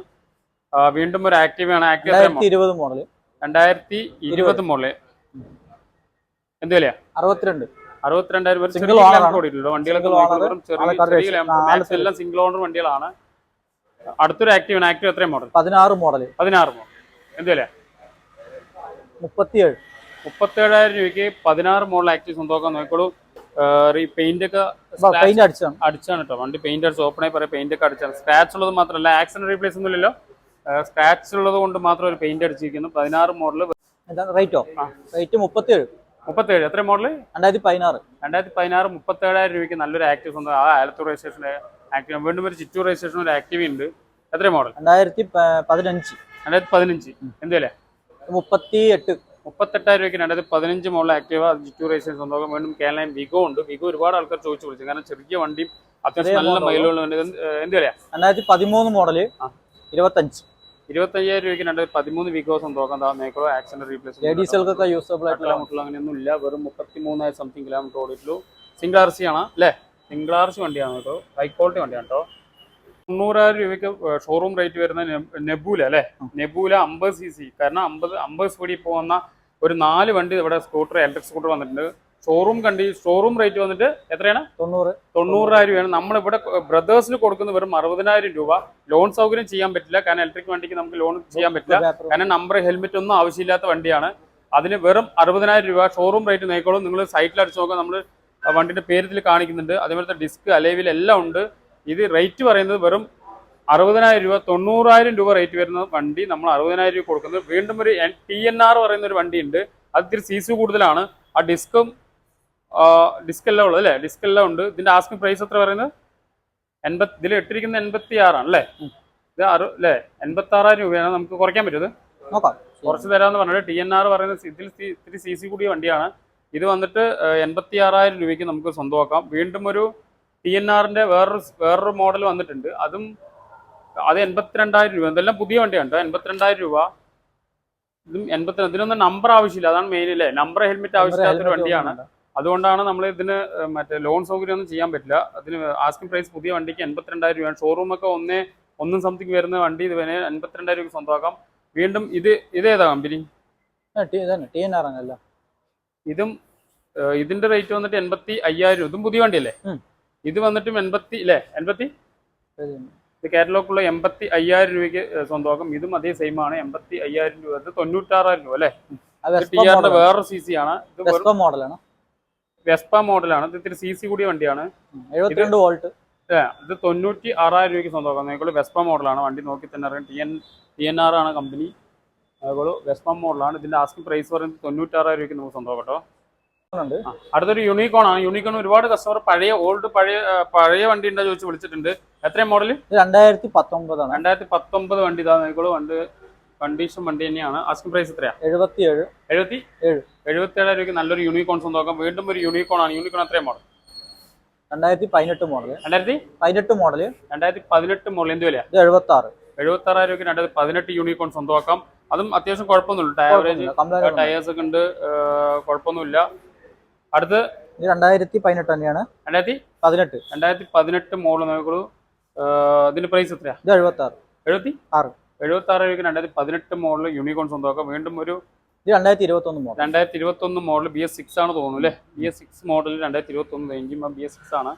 വീണ്ടും ഒരു ആക്റ്റീവ് ആണ്. ആക്റ്റീവ് ഇരുപത് മോഡൽ രണ്ടായിരത്തി ഇരുപത് മോഡൽ എന്ത് വിലയാ? അറുപത്തിരണ്ട്. അറുപത്തിരണ്ടായിരം പേര് Single ചെറിയ owner ഓടിയിട്ടുള്ളൂ വണ്ടികളൊക്കെ ചെറിയ എല്ലാം സിംഗിൾ ഓണർ വണ്ടികളാണ്. അടുത്തൊരു ആക്റ്റീവ് ആക്റ്റീവ് എത്രയും മോഡൽ പതിനാറ് മോഡൽ പതിനാറ് മോഡൽ എന്ത് വില മുപ്പത്തിയേഴ്. മുപ്പത്തേഴായിരം രൂപയ്ക്ക് പതിനാറ് മോഡൽ ആക്റ്റീവ് സ്വന്തമാക്കാൻ നോക്കിക്കോളൂ. പെയിന്റ് ഒക്കെ അടിച്ചാണ്. കേട്ടോ. വണ്ടി പെയിന്റ് അടിച്ച് ഓപ്പണായി പറയാം. പെയിന്റ് ഒക്കെ അടിച്ചാണ്. സ്ക്രാച്ച് ഉള്ളത് മാത്രമല്ല ആക്സിഡന്റ് റീപ്ലേസ് ഒന്നും ഇല്ലല്ലോ. സ്ക്രാച്ച് ഉള്ളത് കൊണ്ട് മാത്രം ഒരു പെയിന്റ് അടിച്ചിരിക്കുന്നു. പതിനാറ് മോഡൽ എന്താണ് റേറ്റോ മുപ്പത്തി റേറ്റ് മുപ്പത്തിയേഴ്. മുപ്പത്തേഴ് എത്ര മോഡൽ രണ്ടായിരത്തി പതിനാറ്. രണ്ടായിരത്തി പതിനാറ് മുപ്പത്തേഴായിരം രൂപയ്ക്ക് നല്ലൊരു ആക്റ്റീവ് സ്വന്തം ആ ആലത്തൂർ രജിസ്ട്രേഷൻ ആക്റ്റീവ് വീണ്ടും ഒരു ചിറ്റൂർ രജിസ്ട്രേഷൻ ഒരു ആക്റ്റീവ് ഉണ്ട്. എത്ര മോഡൽ രണ്ടായിരത്തി പതിനഞ്ച്. രണ്ടായിരത്തി പതിനഞ്ച് എന്തല്ലേ മുപ്പത്തി എട്ട് മുപ്പത്തെട്ടായിരം രൂപയ്ക്ക് രണ്ടായിരത്തി പതിനഞ്ച് മോഡൽ ആക്റ്റീവ ചിറ്റൂർ രജിസ്ട്രേഷൻ സ്വന്തം വീണ്ടും കേരളം വിഗോ ഉണ്ട്. വിഗോ ഒരുപാട് ആൾക്കാർ ചോദിച്ചു വിളിച്ചു. കാരണം ചെറിയ വണ്ടിയും അത്യാവശ്യം നല്ല model മൈലുള്ള വണ്ടി ഇത് എന്ത് എന്ത് വിലയാ? രണ്ടായിരത്തി പതിമൂന്ന് മോഡൽ ഇരുപത്തഞ്ച്. ഇരുപത്തയ്യായിരം രൂപയ്ക്ക് രണ്ട് പതിമൂന്ന് വിഗോ തോക്കാൻ താ മേക്കോ ആക്സിഡന്റ് റീപ്ലേസ് ലേഡീസുകൾക്കൊക്കെ യൂസബിൾ ആയിട്ടുള്ള കിലോമീറ്റർ അങ്ങനെയൊന്നും ഇല്ല. വെറും മുപ്പത്തി മൂന്നായിരം സംതിങ് കിലോമീറ്റർ ഓടിയിട്ടുള്ളൂ. സിംഗിൾ ആർ സി ആണ്. അല്ലേ? സിംഗിൾ ആർ സി വണ്ടിയാണ് കേട്ടോ. ഹൈ ക്വാളിറ്റി വണ്ടിയാണ് കേട്ടോ. തൊണ്ണൂറായിരം രൂപയ്ക്ക് ഷോറൂം റേറ്റ് വരുന്ന നെബൂല അല്ലേ? നെബൂല അമ്പത് സി സി കാരണം അമ്പത് അമ്പത് സ്പീഡിൽ പോകുന്ന ഒരു നാല് വണ്ടി ഇവിടെ സ്കൂട്ടർ ഇലക്ട്രിക് സ്കൂട്ടർ വന്നിട്ടുണ്ട്. ഷോറൂം കണ്ടി ഷോറൂം റേറ്റ് വന്നിട്ട് എത്രയാണ്? തൊണ്ണൂറ്. തൊണ്ണൂറായിരം രൂപയാണ്. നമ്മളിവിടെ ബ്രദേഴ്സിന് കൊടുക്കുന്ന വെറും അറുപതിനായിരം രൂപ. ലോൺ സൗകര്യം ചെയ്യാൻ പറ്റില്ല. കാരണം ഇലക്ട്രിക് വണ്ടിക്ക് നമുക്ക് ലോൺ ചെയ്യാൻ പറ്റില്ല. കാരണം നമ്പർ ഹെൽമെറ്റ് ഒന്നും ആവശ്യമില്ലാത്ത വണ്ടിയാണ്. അതിന് വെറും അറുപതിനായിരം രൂപ ഷോറൂം റേറ്റ് നോക്കിക്കോളും. നിങ്ങൾ സൈറ്റിൽ അടിച്ച് നോക്കാം നമ്മൾ വണ്ടിന്റെ പേരത്തിൽ കാണിക്കുന്നുണ്ട്. അതേപോലത്തെ ഡിസ്ക് അലേവിൽ എല്ലാം ഉണ്ട്. ഇത് റേറ്റ് പറയുന്നത് വെറും അറുപതിനായിരം രൂപ തൊണ്ണൂറായിരം രൂപ റേറ്റ് വരുന്ന വണ്ടി നമ്മൾ അറുപതിനായിരം രൂപ കൊടുക്കുന്നത്. വീണ്ടും ഒരു ടി എൻ ആർ പറയുന്ന ഒരു വണ്ടി ഉണ്ട് അത് ഇത്തിരി സി കൂടുതലാണ്. ആ ഡിസ്കും ഡിസ്ക് എല്ലാം ഉള്ളത് അല്ലേ? ഡിസ്ക് എല്ലാം ഉണ്ട്. ഇതിന്റെ ആസ്കിംഗ് പ്രൈസ് എത്ര പറയുന്നത്? എൺപത്തി ഇതിൽ ഇട്ടിരിക്കുന്ന എൺപത്തി ആറാണ് അല്ലേ ഇത് അറു അല്ലേ? എൺപത്തി ആറായിരം രൂപയാണ്. നമുക്ക് കുറയ്ക്കാൻ പറ്റുന്നത് കുറച്ച് തരാമെന്ന് പറഞ്ഞിട്ട് ടി എൻ ആർ പറയുന്നത് ഇതിൽ ഇത്തിരി സി സി കൂടിയ വണ്ടിയാണ്. ഇത് വന്നിട്ട് എൺപത്തി ആറായിരം രൂപയ്ക്ക് നമുക്ക് സ്വന്തമാക്കാം. വീണ്ടും ഒരു ടി എൻ ആറിന്റെ വേറൊരു വേറൊരു മോഡൽ വന്നിട്ടുണ്ട്. അതും അത് എൺപത്തിരണ്ടായിരം രൂപ. ഇതെല്ലാം പുതിയ വണ്ടിയാണ് കേട്ടോ. എൺപത്തിരണ്ടായിരം രൂപ. ഇതും എൺപത്തിരണ്ട് ഇതിനൊന്നും നമ്പർ ആവശ്യമില്ല. അതാണ് മെയിൻ അല്ലേ? നമ്പർ ഹെൽമെറ്റ് ആവശ്യമില്ലാത്തൊരു വണ്ടിയാണ്. അതുകൊണ്ടാണ് നമ്മൾ ഇതിന് മറ്റേ ലോൺ സൗകര്യം ഒന്നും ചെയ്യാൻ പറ്റില്ല. അതിന് ആസ്കിംഗ് പ്രൈസ് പുതിയ വണ്ടിക്ക് എൺപത്തിരണ്ടായിരം രൂപയാണ്. ഷോറൂമൊക്കെ ഒന്നേ ഒന്നും സംതിങ് വരുന്ന വണ്ടി ഇത് വേണേ എൺപത്തിരണ്ടായിരം രൂപ സ്വന്തമാക്കാം. വീണ്ടും ഇത് ഇതേതാ കമ്പനി? ഇതും ഇതിന്റെ റേറ്റ് വന്നിട്ട് എൺപത്തി അയ്യായിരം ഇതും പുതിയ വണ്ടി അല്ലേ ഇത് വന്നിട്ടും എൺപത്തി അല്ലേ എൺപത്തി? ഇത് കാറ്റലോഗുള്ള എൺപത്തി അയ്യായിരം രൂപയ്ക്ക് സ്വന്തമാക്കും. ഇതും അതേ സെയിം ആണ്. എൺപത്തി അയ്യായിരം രൂപ തൊണ്ണൂറ്റാറായിരം രൂപ അല്ലേ? ടി ആറിന്റെ വേറൊരു സി സി ആണ്. ഇത് മോഡലാണ് വെസ്പ മോഡലാണ് ഇത് ഇത്തിരി സി സി കൂടിയ വണ്ടിയാണ്. എഴുപത്തിരണ്ട് വോൾട്ട് ഇത് തൊണ്ണൂറ്റി ആറായിരം രൂപയ്ക്ക് സ്വന്തമാക്കാം. നിങ്ങൾക്ക് വെസ്പ മോഡലാണ് വണ്ടി നോക്കി തന്നെ അറിയാം. T N T N R ആണ് കമ്പനി അതുപോലെ വെസ്പ മോഡലാണ് ഇതിന്റെ ആസ്കിംഗ് പ്രൈസ് പറയുന്നത് തൊണ്ണൂറ്റാറായിരം രൂപയ്ക്ക് നമുക്ക് സ്വന്തമാക്കാം കേട്ടോ. അടുത്തൊരു യൂണിക്കോൺ ആണ്. യൂണിക്കോൺ ഒരുപാട് കസ്റ്റമർ പഴയ ഓൾഡ് പഴയ പഴയ വണ്ടി ഉണ്ടോ ചോദിച്ച് വിളിച്ചിട്ടുണ്ട്. എത്രയും മോഡൽ രണ്ടായിരത്തി പത്തൊമ്പതാണ് രണ്ടായിരത്തി പത്തൊമ്പത് വണ്ടി ഇതാ. നിങ്ങൾ വണ്ടി കണ്ടീഷൻ വണ്ടി തന്നെയാണ്. ആസ്കിംഗ് പ്രൈസ് എത്രയാണ് എഴുപത്തി ഏഴ് എഴുപത്തി? ഏഴ്. എഴുപത്തി ഏഴായിരം രൂപയ്ക്ക് നല്ലൊരു യൂണിക്കോൺ സ്വന്തമാക്കാം വീണ്ടും ഒരു യൂണിക്കോൺ ആണ്. യൂണിക്കോൺ അത്രയും മോഡൽ രണ്ടായിരത്തി പതിനെട്ട് മോഡൽ രണ്ടായിരത്തി പതിനെട്ട് മോഡൽ രണ്ടായിരത്തി പതിനെട്ട് മോഡൽ എന്ത് വിലയാണ് എഴുപത്തി ആറ് എഴുപത്തി ആറായിരം രൂപയ്ക്ക് രണ്ടായിരത്തി പതിനെട്ട് യൂണിക്കോൺ സ്വന്തമാക്കാം അതും അത്യാവശ്യം കുഴപ്പമൊന്നുമില്ല. ആവറേജ് ടയേഴ്സ് ഒക്കെ ഉണ്ട്. കുഴപ്പമൊന്നുമില്ല. അടുത്ത് രണ്ടായിരത്തി പതിനെട്ട് തന്നെയാണ്. രണ്ടായിരത്തി പതിനെട്ട്. രണ്ടായിരത്തി പതിനെട്ട് മോഡൽ നോക്കുള്ളൂ ഇതിന്റെ പ്രൈസ് എത്രയാണ് എഴുപത്തി ആറ് എഴുപത്തി? ആറ്. എഴുപത്തി ആറ് രൂപയ്ക്ക് രണ്ടായിരത്തി പതിനെട്ട് മോഡൽ യൂണിക്കോൺ സ്വന്തമാക്കാം വീണ്ടും ഒരു രണ്ടായിരത്തി ഇരുപത്തി ഒന്ന് മോഡൽ രണ്ടായിരത്തി ഇരുപത്തി ഒന്ന് മോഡൽ ബി എസ് സിക്സ് ആണ് തോന്നുന്നു അല്ലേ ബി എസ് സിക്സ് മോഡൽ രണ്ടായിരത്തി ഇരുപത്തി ഒന്ന് എഞ്ചിൻ ബി എസ് സിക്സ് ആണ്.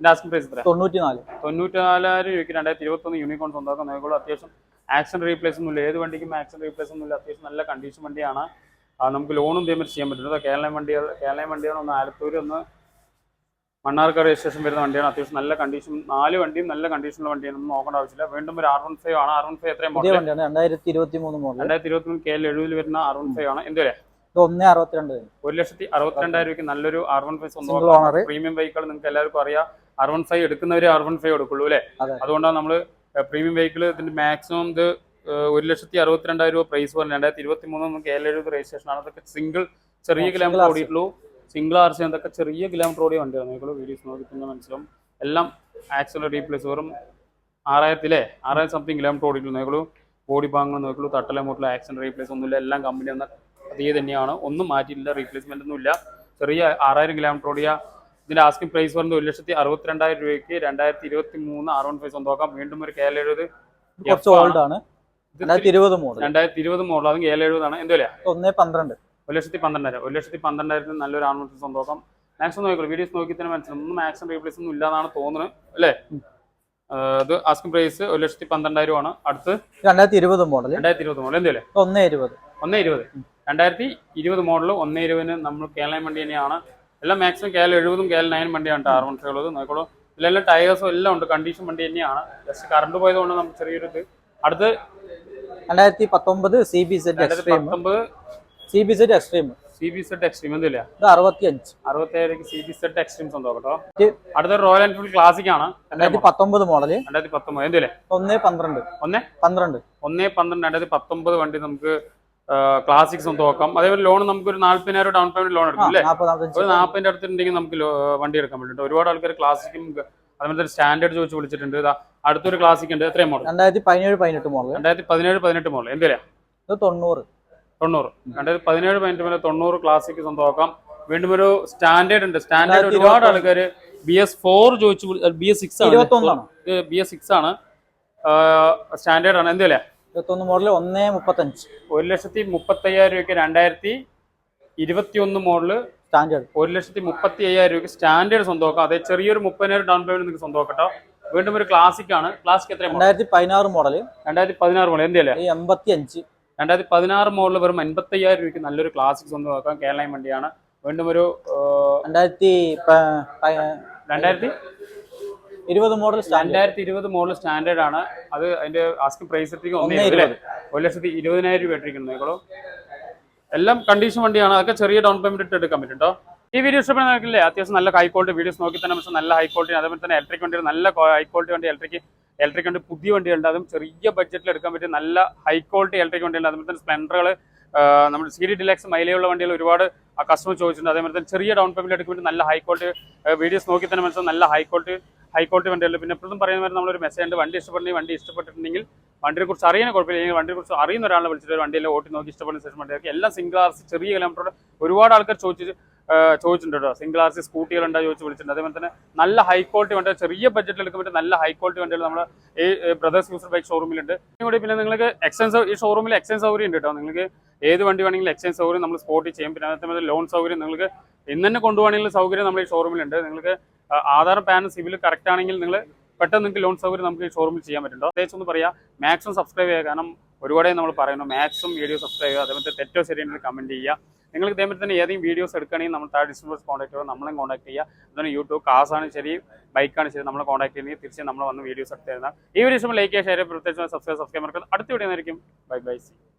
ലാസ്റ്റ് പ്രൈസ് എത്ര തൊണ്ണൂറ്റി നാല് തൊണ്ണൂറ്റി നാലായിരം രൂപയ്ക്ക് രണ്ടായിരത്തി ഇരുപത്തി ഒന്ന് യൂണിക്കോൺ സ്വന്തമാക്കാൻ നോക്കുള്ളൂ അത്യാവശ്യം ആക്ഷൻ റീപ്ലേസ് ഒന്നുമില്ല ഏത് വണ്ടിക്കും ആക്ഷൻ റീപ്ലേസ് ഒന്നുമില്ല അത്യാവശ്യം നല്ല കണ്ടീഷൻ വണ്ടിയാണ്. നമുക്ക് ലോണും പേയ്മെന്റ് ചെയ്യാൻ പറ്റുന്നത് കേരളം വണ്ടികൾ കേരളം വണ്ടികൾ ഒന്ന് ആലത്തൂർ ഒന്ന് മണ്ണാർക്കാട് രജിസ്ട്രേഷൻ വരുന്ന വണ്ടിയാണ്. അത്യാവശ്യം നല്ല കണ്ടീഷൻ നാല് വണ്ടിയും നല്ല കണ്ടീഷനുള്ള വണ്ടിയാണ്. ഒന്നും നോക്കേണ്ട ആവശ്യമില്ല. വീണ്ടും ഒരു ആർ വൺ ഫൈവ് ആണ്. ആർ വൺ ഫൈവ് എത്രയും മോഡൽ രണ്ടായിരത്തി ഇരുപത്തി മൂന്ന് മോഡൽ രണ്ടായിരത്തി ഇരുപത്തി മൂന്ന് കെ എൽ എഴുപതിൽ വരുന്ന ആർ വൺ ഫൈവ് ആണ്. എന്ത് വില ഇത് ഒന്ന് അറുപത്തിരണ്ട്. ഒരു ലക്ഷത്തി അറുപത്തിരണ്ടായിരം രൂപയ്ക്ക് നല്ലൊരു ആർ വൺ ഫൈവ് സ്വന്തമാണ് പ്രീമിയം വെഹിക്കിൾ നിങ്ങൾക്ക് എല്ലാവർക്കും അറിയാം. ആർ വൺ ഫൈവ് എടുക്കുന്നവരെ ആർ വൺ ഫൈവ് എടുക്കുള്ളൂ അല്ലേ? അതുകൊണ്ടാണ് നമ്മൾ പ്രീമിയം വെഹിക്കിൾ ഇതിന്റെ മാക്സിമം ഇത് ഒരു ലക്ഷത്തി അറുപത്തിരണ്ടായിരം രൂപ പ്രൈസ് പറഞ്ഞു രണ്ടായിരത്തി ഇരുപത്തി മൂന്ന് കെ എൽ എഴുപത് രജിസ്ട്രേഷൻ ആണ്. അതൊക്കെ സിംഗിൾ ചെറിയ കിലോമീറ്റർ ഓടിയിട്ടുള്ളൂ. സിംഗിൾ ആർ സി അതൊക്കെ ചെറിയ കിലോമീറ്റർ ഓടിയ വണ്ടിയാണ്. നിങ്ങൾ വീഡിയോസ് നോക്കി തന്നെ മനസ്സിലാവും. എല്ലാം ആക്സിൽ റീപ്ലേസ് വെറും ആറായിരത്തിലെ ആറായിരം സംതിങ് കിലോമീറ്റർ ഓടിയിട്ടുള്ളൂ. നോക്കുള്ളൂ ബോഡി ഭാഗങ്ങൾ നോക്കുള്ളൂ തട്ടല മുട്ടല ആക്സിഡന്റ് റീപ്ലേസ് ഒന്നുമില്ല. എല്ലാം കമ്പനി വന്ന അതേ തന്നെയാണ്. ഒന്നും മാറ്റിയില്ല റീപ്ലേസ്മെന്റ് ഒന്നുമില്ല. ചെറിയ ആറായിരം കിലോമീറ്റർ ഓടിയ ഇതിന്റെ ആസ്കിംഗ് പ്രൈസ് വരുന്നത് ഒരു ലക്ഷത്തി അറുപത്തിരണ്ടായിരം രൂപയ്ക്ക് രണ്ടായിരത്തി ഇരുപത്തി മൂന്ന് ആർ വൺ ഫൈവ് സ്വന്തമാക്കാം. വീണ്ടും ഒരു കെ എൽ എഴുപത് കുറച്ച് ഓൾഡ് ആണ്. രണ്ടായിരത്തി ഇരുപത് മോഡൽ രണ്ടായിരത്തി ഇരുപത് മോഡൽ അതും കെ എൽ എഴുപതാണ്. എന്തോ ഒന്ന് പന്ത്രണ്ട്. ഒരു ലക്ഷത്തി പന്ത്രണ്ടായിരം. ഒരു ലക്ഷത്തി പന്ത്രണ്ടായിരത്തിന് നല്ലൊരു ആർ സന്തോഷം. മാക്സിമം നോക്കിക്കോളൂ. വീഡിയോസ് നോക്കി തന്നെ മനസ്സിലാവും. ഒന്നും മാക്സിമം റീപ്ലേസ് ഒന്നും ഇല്ലാന്നാണ് തോന്നുന്നത് അല്ലേ? അത് ആസ്കിംഗ് പ്രൈസ് ഒരു ലക്ഷത്തി പന്ത്രണ്ടായിരം ആണ്. അടുത്ത് രണ്ടായിരത്തി ഇരുപത് മോഡൽ രണ്ടായിരത്തി ഇരുപത് മോഡൽ എന്തല്ലേ? ഒന്ന് ഇരുപത്. ഒന്ന് ഇരുപത്. രണ്ടായിരത്തി ഇരുപത് മോഡൽ ഒന്ന് ഇരുപതിന് നമ്മൾ കേരള വണ്ടി തന്നെയാണ്. എല്ലാം മാക്സിമം കേരള എഴുപതും കേരള നയൻ വണ്ടിയാണ് ആർ വൺ ഫൈവ് ഉള്ളത് നോക്കോളൂ ഇതിലെല്ലാം ടയേഴ്സും എല്ലാം ഉണ്ട്. കണ്ടീഷൻ വണ്ടി തന്നെയാണ്. ജസ്റ്റ് കറണ്ട് പോയതുകൊണ്ട് നമുക്ക് ചെറിയൊരു ഇത് അടുത്ത് രണ്ടായിരത്തി പത്തൊമ്പത് സി ബി സെറ്റ് പത്തൊമ്പത് C B Z Xtreme C B Z Xtreme എന്തില്ല? ഇത് അറുപത്തി അഞ്ച് അറുപത്തേഴ് സി ബി സെറ്റ് എക്സ്ട്രീം സ്വന്തം കേട്ടോ അടുത്ത റോയൽ എൻഫീൽഡ് ക്ലാസിക് ആണ്. രണ്ടായിരത്തി പത്തൊമ്പത് മോഡൽ രണ്ടായിരത്തി പത്തൊമ്പത്. എന്തില്ലേ ഒന്ന് പന്ത്രണ്ട്. ഒന്നേ? പന്ത്രണ്ട്. ഒന്നേ പന്ത്രണ്ട് രണ്ടായിരത്തി പത്തൊമ്പത് വണ്ടി നമുക്ക് ക്ലാസിക് സ്വന്തമാക്കാം അതേപോലെ ലോൺ നമുക്ക് ഒരു നാല്പതിനായിരം ഡൗൺ പേയ്മെന്റ് ലോൺ എടുക്കും അല്ലേ? ഒരു നാൽപ്പതിന്റെ അടുത്തുണ്ടെങ്കിൽ നമുക്ക് വണ്ടി എടുക്കാൻ പറ്റും. ഒരുപാട് ആൾക്കാർ ക്ലാസിക്കും അതുപോലെ തന്നെ സ്റ്റാൻഡേർഡ് ചോദിച്ച് വിളിച്ചിട്ടുണ്ട്. അടുത്തൊരു ക്ലാസിക് ഉണ്ട്. എത്രയും മോഡൽ രണ്ടായിരത്തി പതിനേഴ് പതിനെട്ട് മോഡൽ രണ്ടായിരത്തി പതിനേഴ് പതിനെട്ട് മോഡൽ എന്തിനാ ഇത് തൊണ്ണൂറ്. തൊണ്ണൂറ്. രണ്ടായിരത്തി പതിനേഴ് പതിനെട്ട് മുതൽ തൊണ്ണൂറ് ക്ലാസിക്ക് സ്വന്തമാക്കാം. വീണ്ടും ഒരു സ്റ്റാൻഡേർഡ് ഉണ്ട്. സ്റ്റാൻഡേർഡ് ഒരുപാട്. ആൾക്കാർ ബി എസ് ഫോർ ചോദിച്ചു ബി എസ് സിക്സ് ആണ്. ബി എസ് സിക്സ് ആണ്. സ്റ്റാൻഡേർഡ് ആണ്. എന്തല്ലേ ഇരുപത്തൊന്ന് മോഡൽ ഒന്ന് മുപ്പത്തഞ്ച്. ഒരു ലക്ഷത്തി മുപ്പത്തയ്യായിരം രൂപയ്ക്ക് രണ്ടായിരത്തി ഇരുപത്തി ഒന്ന് മോഡൽ സ്റ്റാൻഡേർഡ് ഒരു ലക്ഷത്തി മുപ്പത്തി അയ്യായിരം രൂപയ്ക്ക് സ്റ്റാൻഡേർഡ് സ്വന്തമാക്കാം. അതെ ചെറിയൊരു മുപ്പതിനായിരം ഡൗൺ പേയ്മെന്റ് നിങ്ങൾക്ക് സ്വന്തമാക്കട്ടോ വീണ്ടും ഒരു ക്ലാസിക് ആണ്. ക്ലാസിക് എത്രയാണ് രണ്ടായിരത്തി പതിനാറ് മോഡൽ രണ്ടായിരത്തി പതിനാറ് മോഡൽ എന്തല്ലേ എൺപത്തി അഞ്ച് രണ്ടായിരത്തി പതിനാറ് മോഡൽ വെറും അൻപത്തയ്യായിരം രൂപയ്ക്ക് നല്ലൊരു ക്ലാസിക് സ്വന്തം നോക്കാം കേരള വണ്ടിയാണ്. വീണ്ടും ഒരു രണ്ടായിരത്തി രണ്ടായിരത്തി ഇരുപത് മോഡൽ സ്റ്റാൻഡേർഡ് രണ്ടായിരത്തി ഇരുപത് മോഡൽ സ്റ്റാൻഡേർഡ് ആണ്. അത് അതിന്റെ ആസ്കിംഗ് പ്രൈസ് എത്തിക്കും ഒന്നേ ഇരുപത്. ഒരു ലക്ഷത്തി ഇരുപതിനായിരം രൂപ ഇട്ടിരിക്കുന്നത് നിങ്ങളോ എല്ലാം കണ്ടീഷൻ വണ്ടിയാണ്. അതൊക്കെ ചെറിയ ഡൗൺ പേയ്മെന്റ് ഇട്ട് എടുക്കാൻ പറ്റും കേട്ടോ ഈ വീഡിയോ ഇഷ്ടപ്പെടുന്നവർക്കില്ലേ അത്യാവശ്യം നല്ല ഹൈ ക്വാളിറ്റി വീഡിയോസ് നോക്കി തന്നെ പക്ഷേ നല്ല ഹൈ ക്വാളിറ്റി അതേപോലെ തന്നെ ഇലക്ട്രിക് വണ്ടി നല്ല ഹൈ ക്വാളിറ്റി വണ്ടി ഇലക്ട്രിക് ഇലക്ട്രിക് വണ്ടി പുതിയ വണ്ടികളുണ്ട്. അതും ചെറിയ ബഡ്ജറ്റിൽ എടുക്കാൻ പറ്റിയ നല്ല ഹൈ ക്വാളിറ്റി ഇലക്ട്രിക് വണ്ടികളുണ്ട്. അതുപോലെ തന്നെ സ്പ്ലെൻഡറുകൾ നമ്മുടെ സി ഡി ഡിലക്സ് മൈലേജുള്ള വണ്ടികൾ ഒരുപാട് കസ്റ്റമർ ചോദിച്ചിട്ടുണ്ട്. അതേപോലെ തന്നെ ചെറിയ ഡൗൺ പേയ്മെന്റ് എടുക്കുമ്പോൾ നല്ല ഹൈ ക്വാളിറ്റി വീഡിയോസ് നോക്കി തന്നെ മനസ്സിലാവും. നല്ല ഹൈ ക്വാളിറ്റി ഹൈ ക്വാളിറ്റി പിന്നെ എപ്പോഴും പറയുന്ന പോലെ നമ്മളൊരു മെസ്സേജ് ഉണ്ട് വണ്ടി ഇഷ്ടപ്പെടുന്നെങ്കിൽ വണ്ടി ഇഷ്ടപ്പെട്ടിട്ടുണ്ടെങ്കിൽ വണ്ടിയെ കുറിച്ച് അറിയാൻ കുഴപ്പമില്ല. അല്ലെങ്കിൽ വണ്ടിയെ കുറിച്ച് അറിയുന്ന ഒരാളെ വിളിച്ചിട്ട് ഒരു വണ്ടിയെല്ലാം ഓട്ടി നോക്കി ഇഷ്ടപ്പെടുന്ന ശേഷം വണ്ടിയൊക്കെ എല്ലാം സിംഗിൾ ആർ സി ചെറിയ കിലോമീറ്ററോടെ ഒരുപാട് ആൾക്കാർ ചോദിച്ചിട്ട് ആ, ചോദിച്ചിട്ടുണ്ട് കേട്ടോ. സിംഗിൾ ആർ സി സ്കൂട്ടികളുണ്ടോ ചോദിച്ച് വിളിച്ചിട്ടുണ്ട്. അതേപോലെ തന്നെ നല്ല ഹൈ ക്വാളിറ്റി വണ്ടി ചെറിയ ബഡ്ജറ്റിൽ എടുക്കാൻ നല്ല ഹൈ ക്വാളിറ്റി വണ്ടികൾ നമ്മുടെ ഈ ബ്രദേഴ്സ് യൂസർ ബൈക്ക് ഷോറൂമിലുണ്ട് കൂടി പിന്നെ നിങ്ങൾക്ക് എക്സ്ചേഞ്ച് ഈ ഷോറൂമിൽ എക്സ്ചേഞ്ച് സൗകര്യം ഉണ്ട് കേട്ടോ. നിങ്ങൾക്ക് ഏത് വണ്ടി വേണമെങ്കിലും എക്സ്ചേഞ്ച് സൗകര്യം നമ്മൾ സ്പോട്ടിൽ ചെയ്യും. പിന്നെ അതേപോലെ ലോൺ സൗകര്യം നിങ്ങൾക്ക് ഇന്ന് തന്നെ കൊണ്ടുപോകണമെങ്കിൽ സൗകര്യം നമ്മുടെ ഈ ഷോറൂമിലുണ്ട് നിങ്ങൾക്ക് ആധാർ പാൻ സിവിൽ കറക്റ്റ് ആണെങ്കിൽ നിങ്ങൾ പെട്ടെന്ന് നിങ്ങൾക്ക് ലോൺ സൗകര്യം നമുക്ക് ഈ ഷോറൂമിൽ ചെയ്യാൻ പറ്റുന്നുണ്ടോ പ്രത്യേകിച്ച് ഒന്ന് പറയാം മാക്സിമം സബ്സ്ക്രൈബ് ചെയ്യുക. കാരണം ഒരുപാട് നമ്മൾ പറയുന്നു മാക്സിമം വീഡിയോ സബ്സ്ക്രൈബ് ചെയ്യുക. അതേപോലെ തെറ്റോ ശരി കമന്റ് ചെയ്യുക. നിങ്ങൾക്ക് ഇതേപോലെ തന്നെ ഏതെങ്കിലും വീഡിയോസ് എടുക്കുകയാണെങ്കിൽ നമ്മൾ താഴെ ഡിസ്ക്രിപ്ഷൻ കോൺടാക്ട് ചെയ്യുക. നമ്മളെ കോൺടാക്ട് ചെയ്യുക. അതുപോലെ യൂട്യൂബ് കാസാണ് ശരി ബൈക്കാണ് ശരി നമ്മളെ കോൺടാക്ട് ചെയ്യുന്നത്. തിരിച്ച് നമ്മൾ വന്ന് വീഡിയോസ് എടുത്ത് തരുന്ന ഈ വീഡിയോസ് ലൈക്ക് ചെയ്യുക ഷെയർ പ്രത്യേകിച്ച് സബ്സ്ക്രൈബ് സബ്സ്ക്രൈബ് അടുത്ത വീഡിയോ ആയിരിക്കും. Bye bye see